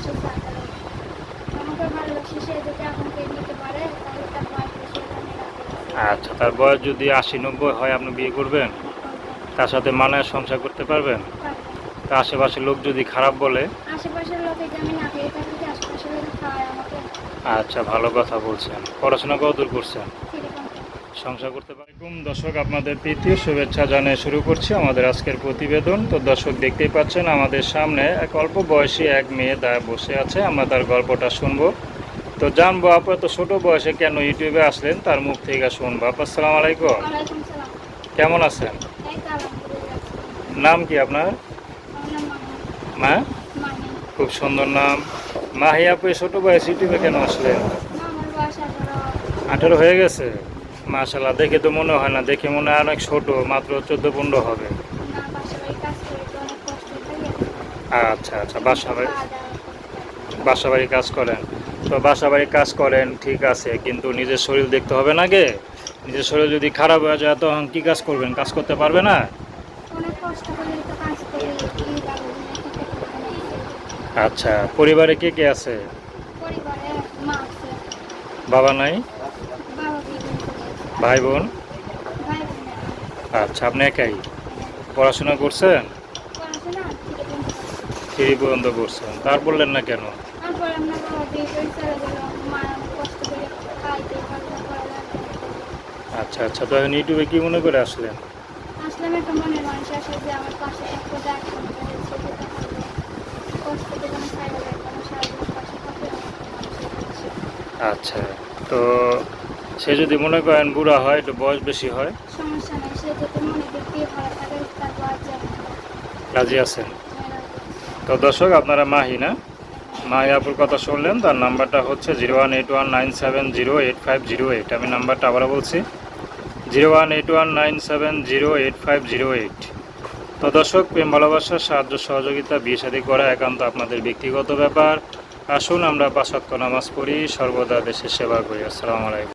ভালোবাসে আমাকে ভালোবাসে সে যদি নিতে পারে তাহলে তার বয়স। আচ্ছা তার বয়স যদি আশি নব্বই হয় আপনি বিয়ে করবেন? তার সাথে মানায় সংসার করতে পারবেন? তা আশেপাশের লোক যদি খারাপ বলে? আচ্ছা ভালো কথা বলছেন। পড়াশোনা কত দূর করছেন সংসার করতে পারবেন দর্শক আপনাদের প্রীতি শুভেচ্ছা জানিয়ে শুরু করছি আমাদের আজকের প্রতিবেদন। তো দর্শক দেখতেই পাচ্ছেন আমাদের সামনে এক অল্প বয়সী এক মেয়ে দায় বসে আছে। আমরা তার গল্পটা শুনব। তো জানব আপু এত ছোট বয়সে কেন ইউটিউবে আসলেন? তার মুখ থেকে শুনব। আপু আসসালামু আলাইকুম। কেমন আছেন? তো। নাম কি আপনার? মা? খুব সুন্দর নাম। মাহি আপু ছোট বয়স ইউটিউবে কেন আসলেন? আঠারো হয়ে গেছে। মাশাল্লাহ দেখে তো মনে হয় না দেখে মনে হয় অনেক ছোট মাত্র চোদ্দ পনেরো হবে। আচ্ছা আচ্ছা বাসা বাড়ি। বাসা বাড়ি কাজ করেন। তো বাসা বাড়ি কাজ করেন ঠিক আছে কিন্তু নিজের শরীর দেখতে হবে না গে নিজের শরীর যদি খারাপ হয়ে যায় তখন কী কাজ করবেন? কাজ করতে পারবে না। আচ্ছা পরিবারে কে কে আছে। বাবা নাই? ভাই বোন। আচ্ছা আপনি একাই পড়াশোনা করছেন। থ্রি পর্যন্ত করছেন তার বললেন না কেন আচ্ছা আচ্ছা তো এখন ইউটিউবে কি মনে করে আসলেন আচ্ছা তো সে যদি মনে করেন বুড়া হয় একটু বয়স বেশি হয় রাজি আছেন? তো দর্শক আপনারা মাহি না? মাহি আপুর কথা শুনলেন তার নাম্বারটা হচ্ছে zero one eight one nine seven zero eight five zero eight. আমি নাম্বারটা আবারও বলছি zero one eight one nine seven zero eight five zero eight. তো দর্শক প্রেম ভালোবাসা সাহায্য সহযোগিতা বিয়ে শাদী করা একান্ত আপনাদের ব্যক্তিগত ব্যাপার। আসুন আমরা পাঁচক্য নামাজ পড়ি সর্বদা দেশের সেবা করি। আসসালামু আলাইকুম।